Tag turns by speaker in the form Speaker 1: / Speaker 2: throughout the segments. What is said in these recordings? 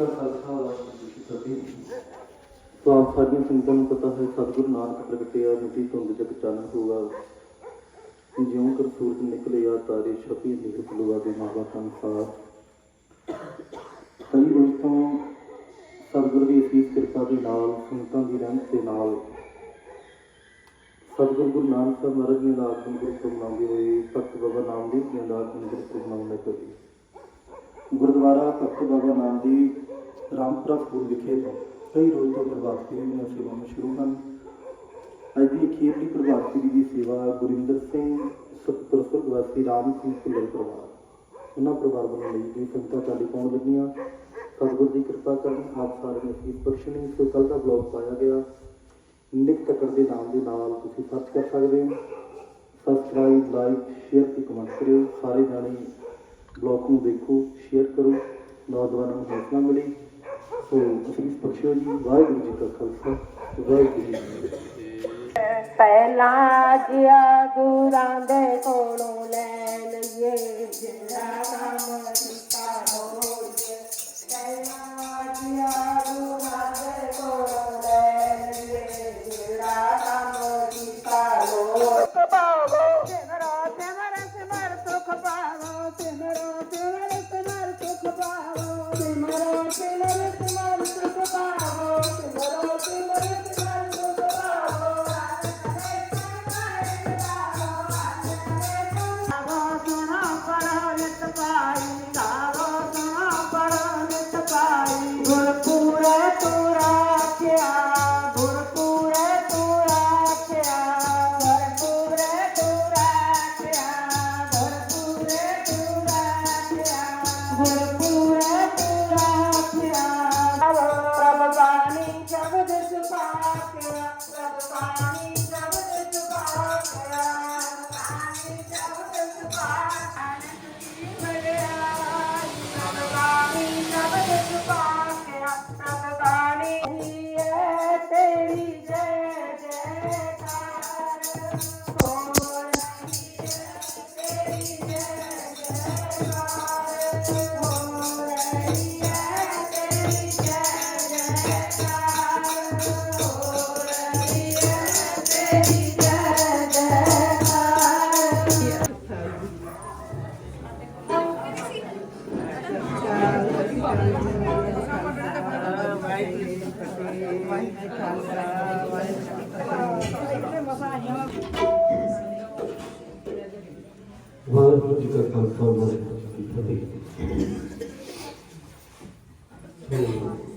Speaker 1: ਕਾ ਖਾਲਸਾ ਵਾਹਿਗੁਰੂ ਜੀ ਕੀ ਫਤਿਹ ਸੋ ਆਪ ਸਾਰੀਆਂ ਸੰਗਤਾਂ ਨੂੰ ਪਤਾ ਹੈ, ਸਤਿਗੁਰੂ ਨਾਨਕ ਪ੍ਰਗਟਿਆ ਮਿੱਟੀ ਧੁੰਦ ਜਗ ਚਾਨਣ ਹੋਗਾ ਜਿਉਂ ਕਰ ਸੂਰਜ ਨਿਕਲਿਆ ਤਾਰੇ ਛਪੀ ਨਿਕਲ ਲੁਆ ਦੇ ਮਾਵਾ ਸੰਸਾਰ ਕਈ ਰੋਜ਼ ਤੋਂ ਸਤਿਗੁਰ ਦੀ ਅਸੀਸ ਕਿਰਪਾ ਦੇ ਨਾਲ, ਸੰਗਤਾਂ ਦੀ ਰਹਿਮਤ ਦੇ ਨਾਲ, ਸਤਿਗੁਰੂ ਗੁਰੂ ਨਾਨਕ ਸਾਹਿਬ ਮਹਾਰਾਜ ਜੀ ਦਾ ਆਗਮਨ ਗੁਰੂ ਮਨਾਉਂਦੇ ਹੋਏ, ਭਗਤ ਬਾਬਾ ਨਾਮਦੇਵ ਜੀ ਦਾ ਆਗਮਨ ਗੁਰੂ ਮਨਾਉਂਦੇ ਹੋਏ, ਗੁਰਦੁਆਰਾ ਭਗਤ ਬਾਬਾ ਨਾਮਦੇਵ ਰਾਮਪੁਰਾ ਸਕੂਲ ਵਿਖੇ ਤੋਂ ਕਈ ਰੋਜ਼ ਤੋਂ ਪ੍ਰਭਾਤ ਫੇਰੀ ਦੀਆਂ ਸੇਵਾਵਾਂ ਸ਼ੁਰੂ ਹਨ। ਅੱਜ ਦੀ ਅਖੀਰਲੀ ਪ੍ਰਭਾਤ ਫੇਰੀ ਦੀ ਸੇਵਾ ਗੁਰਿੰਦਰ ਸਿੰਘ ਸੁਖਪੁਰ ਸੁਰਗਵਾਸੀ ਰਾਮ ਸਿੰਘ ਭੁੱਲਰ ਪਰਿਵਾਰ। ਉਹਨਾਂ ਪਰਿਵਾਰ ਵੱਲੋਂ ਲਈ ਗਈ ਸੰਗਤਾਂ ਚਾਲੀ ਪਾਉਣ ਲੱਗੀਆਂ। ਸਤਿਗੁਰ ਦੀ ਕਿਰਪਾ ਕਰਨ ਆਪ ਸਾਰਿਆਂ ਨੂੰ ਅਸੀਸ ਬਖਸ਼ਣੀ। ਸੋ ਕੱਲ ਦਾ ਬਲੌਗ ਪਾਇਆ ਗਿਆ। ਨਿਕ ਤੱਕੜ ਦੇ ਨਾਮ ਦੇ ਨਾਲ ਤੁਸੀਂ ਸਰਚ ਕਰ ਸਕਦੇ ਹੋ। ਸਬਸਕ੍ਰਾਈਬ ਲਾਈਕ ਸ਼ੇਅਰ ਤੇ ਕਮੈਂਟ ਕਰਿਓ। ਸਾਰੇ ਜਾਣੇ ਬਲੌਗ ਨੂੰ ਦੇਖੋ ਸ਼ੇਅਰ ਕਰੋ। ਨੌਜਵਾਨਾਂ ਨੂੰ ਹੌਸਲਾ ਮਿਲੇ। ਸੋ ਅਸੀਸ ਜੀ ਵਾਹਿਗੁਰੂ ਜੀ ਕਾ ਖਾਲਸਾ ਵਾਹਿਗੁਰੂ ਜੀ ਕੀ ਫਤਿਹ
Speaker 2: ਪਹਿਲਾਂ ਜਿਆ ਗੁਰਾਂ ਦੇ ਕੋਲੋਂ ਲੈ ਲਈਏ ਜਿਹੜਾ ਕੰਮ ਕੀਤਾ ਹੋਈਏ ਪਹਿਲਾਂ ਜਿਆ ਗੁਰਾਂ
Speaker 1: 嗯。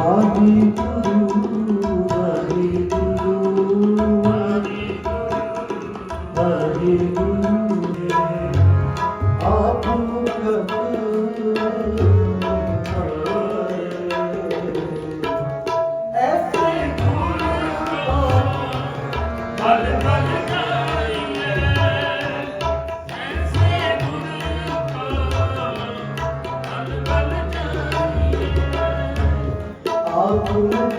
Speaker 1: ਪਾਪੀ ਗੁਰੂ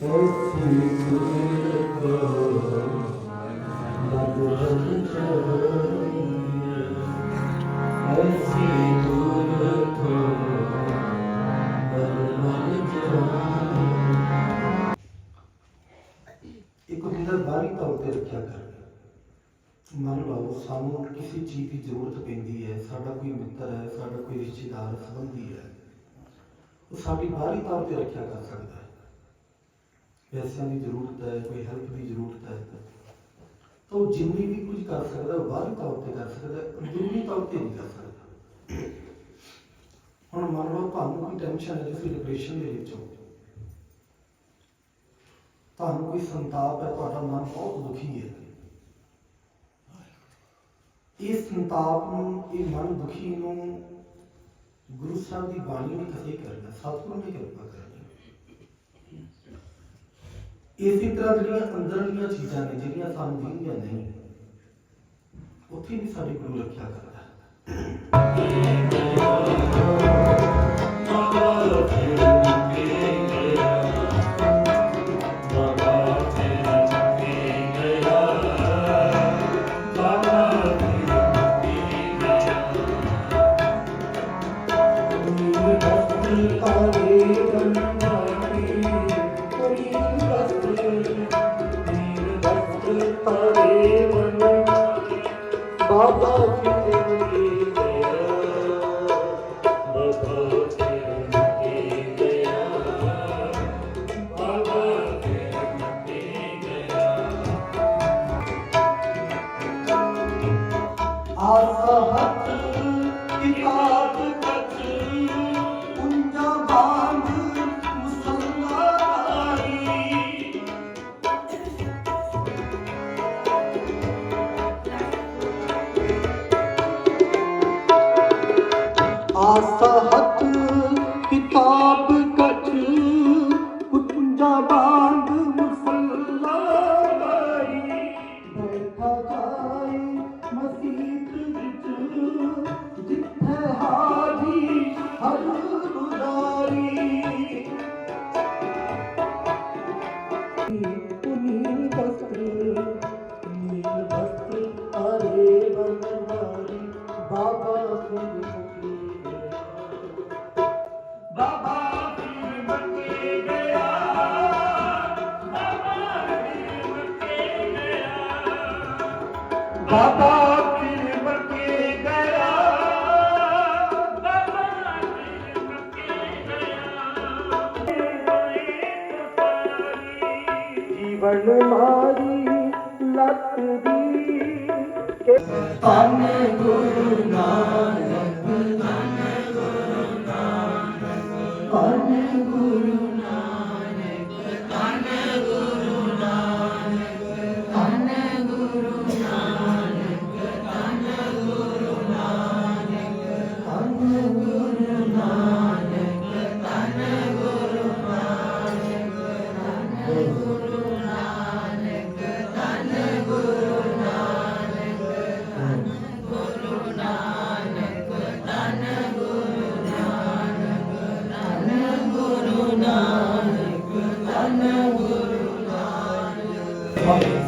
Speaker 1: Oh, ਸਾਨੂੰ ਕਿਸੇ ਚੀਜ਼ ਦੀ ਜ਼ਰੂਰਤ ਪੈਂਦੀ ਹੈ ਸਾਡਾ ਕੋਈ ਮਿੱਤਰ ਹੈ ਸਾਡਾ ਕੋਈ ਰਿਸ਼ਤੇਦਾਰ ਸੰਬੰਧੀ ਹੈ ਉਹ ਸਾਡੀ ਬਾਹਰੀ ਤੌਰ ਤੇ ਰੱਖਿਆ ਕਰ ਸਕਦਾ ਹੈ। ਪੈਸਿਆਂ ਦੀ ਜ਼ਰੂਰਤ ਹੈ ਕੋਈ ਹੈਲਪ ਦੀ ਜ਼ਰੂਰਤ ਹੈ ਤਾਂ ਉਹ ਜਿੰਨੀ ਵੀ ਕੁਝ ਕਰ ਸਕਦਾ ਬਾਹਰੀ ਤੌਰ ਤੇ ਕਰ ਸਕਦਾ ਹੈ, ਅੰਦਰੂਨੀ ਤੌਰ ਤੇ ਨਹੀਂ ਕਰ ਸਕਦਾ। ਹੁਣ ਮੰਨ ਲਓ ਤੁਹਾਨੂੰ ਕੋਈ ਟੈਨਸ਼ਨ ਹੈ ਤੁਸੀਂ ਡਿਪਰੈਸ਼ਨ ਦੇ ਵਿੱਚ ਹੋ। ਤੁਹਾਨੂੰ ਕੋਈ ਸੰਤਾਪ ਹੈ ਤੁਹਾਡਾ ਮਨ ਬਹੁਤ ਦੁਖੀ ਹੈ। ਇਸ ਸੰਤਾਪ ਨੂੰ, ਇਹ ਮਨ ਦੁਖੀ ਨੂੰ ਗੁਰੂ ਸਾਹਿਬ ਦੀ ਬਾਣੀ ਨੇ ਕਥੇ ਕਰਨਾ ਸਤਿਗੁਰੂ ਨੇ ਕਿਰਪਾ ਕਰਨੀ ਇਸੇ ਤਰ੍ਹਾਂ ਜਿਹੜੀਆਂ ਅੰਦਰਲੀਆਂ ਚੀਜ਼ਾਂ ਨੇ, ਜਿਹੜੀਆਂ ਸਾਨੂੰ ਦਿਖਦੀਆਂ ਨਹੀਂ ਉੱਥੇ ਵੀ ਸਾਡੇ ਗੁਰੂ ਰੱਖਿਆ ਕਰਦਾ ਹੈ। ਸਹਤ ਕਿਤਾਬ ਕਚ ਕੁੰਜਾ ਬਾਂਧ ਮੁਸਲਮਾਨੀ ਬੈਠਾ ਜਾਏ ਮਸੀਤ ਵਿੱਚ ਜਿੱਥੇ ਹਾਜੀ ਹਰ ਗੁਜ਼ਾਰੀ। ਜੀਵਨ ਮਾਰੀ ਲੱਤ ਦੀ। ਤਨ ਗੁਰੂ ਨਾਨਕ 아.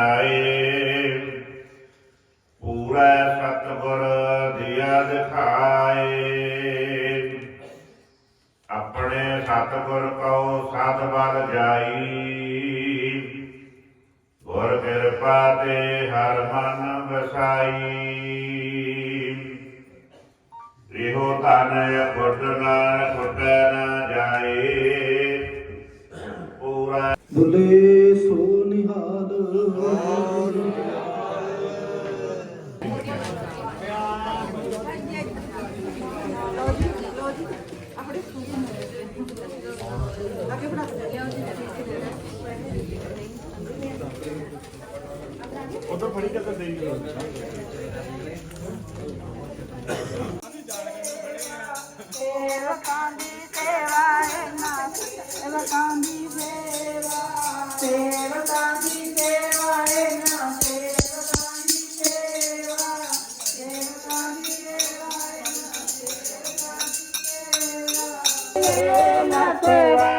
Speaker 1: ਨਾ
Speaker 3: ਪੂਰਾ ਸਤਿਗੁਰ ਦਿਆ ਦਿਖਾਏ ਆਪਣੇ ਸਤਿਗੁਰ ਕਉ ਸਦ ਬਲ ਜਾਈ। ਗੁਰ ਕਿਰਪਾ ਤੇ ਹਰ ਮਨ ਵਸਾਈ। ਰਿਹੋ ਤਨ ਖੁੱਟ ਨਾ ਖੁੱਟੈ
Speaker 2: ਸੇਵਕਾਂ ਦੀ ਸੇਵਾ ਹੈ ਸੇਵਕਾਂ ਦੀ ਸੇਵਾ ਸੇਵਕਾਂ ਦੀ ਸੇਵਾ ਹੈ ਸੇਵਕਾਂ ਦੀ ਸੇਵਾ ਸੇਵਕਾਂ ਦੀ ਸੇਵਾ ਹੈ ਸੇਵਕਾਂ ਦੀ ਸੇਵਾ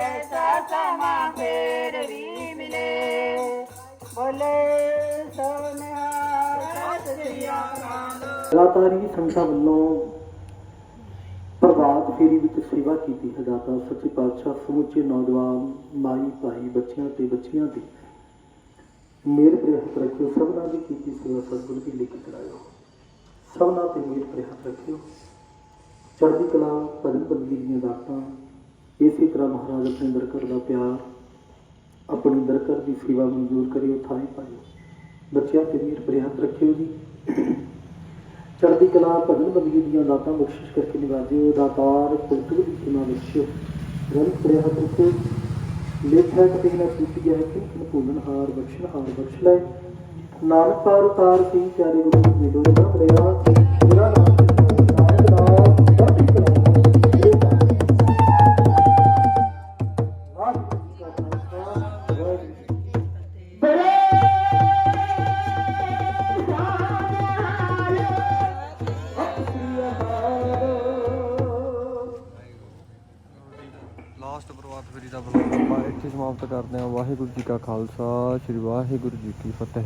Speaker 2: ਐਸਾ ਸਮਾਂ ਫੇਰ ਵੀ ਮਿਲੇ ਬੋਲੇ ਸੋਨਿਆ ਸਤਿ ਸ੍ਰੀ ਅਕਾਲ
Speaker 1: ਲਗਾਤਾਰ ਹੀ ਵੱਲੋਂ ਪ੍ਰਭਾਤ ਫੇਰੀ ਵਿੱਚ ਸੇਵਾ ਕੀਤੀ। ਹੈ ਸੱਚੇ ਪਾਤਸ਼ਾਹ ਸਮੁੱਚੇ ਨੌਜਵਾਨ ਮਾਈ ਭਾਈ ਬੱਚਿਆਂ ਤੇ ਬੱਚੀਆਂ ਤੇ ਮੇਰ ਪ੍ਰਹਤ ਰੱਖਿਓ, ਸਭਨਾਂ ਦੀ ਕੀਤੀ ਸੇਵਾ ਸਤਿਗੁਰੂ ਦੀ ਲਿਖ ਚੜਾਇਓ ਸਭਨਾਂ ਤੇ ਮੇਰ ਪ੍ਰਹਤ ਰੱਖਿਓ। ਚੜ੍ਹਦੀ ਕਲਾ ਪਦਮ ਬੰਦਗੀ ਦੀਆਂ ਦਾਤਾਂ, ਇਸੇ ਤਰ੍ਹਾਂ ਮਹਾਰਾਜ ਆਪਣੇ ਦਰਕਰ ਦਾ ਪਿਆਰ, ਆਪਣੀ ਦਰਕਰ ਦੀ ਸੇਵਾ ਮਨਜ਼ੂਰ ਕਰਿਓ, ਥਾਂ ਪਾਇਓ। ਬੱਚਿਆਂ ਤੇ ਮੇਰ ਪ੍ਰਹਤ ਰੱਖਿਓ ਜੀ। ਚੜ੍ਹਦੀ ਕਲਾ ਭਜਨ ਬੰਦਗੀ ਦੀਆਂ ਦਾਤਾਂ ਬਖਸ਼ਿਸ਼ ਕਰਕੇ ਨਿਵਾਜਿਓ ਦਾਤਾਰ ਕੁਲਤੁਰ ਦੀ ਸੀਮਾ ਬਖਸ਼ਿਓ ਗ੍ਰੰਥ ਪ੍ਰਹਤ ਰੱਖਿਓ ਲੇਖਾ ਕਦੇ ਨਾ ਕੀਤੀ ਹੈ ਕਿ ਕਿਨ ਭੁੱਲਣ ਹਾਰ ਬਖਸ਼ਣ, ਹਾਰ ਬਖਸ਼ ਲੈ। ਨਾਨਕ ਪਾਰ ਉਤਾਰ ਸੀ ਪਿਆਰੇ ਗੁਰੂ ਜੀ ਮਿਲੋ ਨਾ ਬੜਿਆ
Speaker 4: ਕਾ ਖਾਲਸਾ ਸ੍ਰੀ ਵਾਹਿਗੁਰੂ ਜੀ ਕੀ ਫਤਿਹ।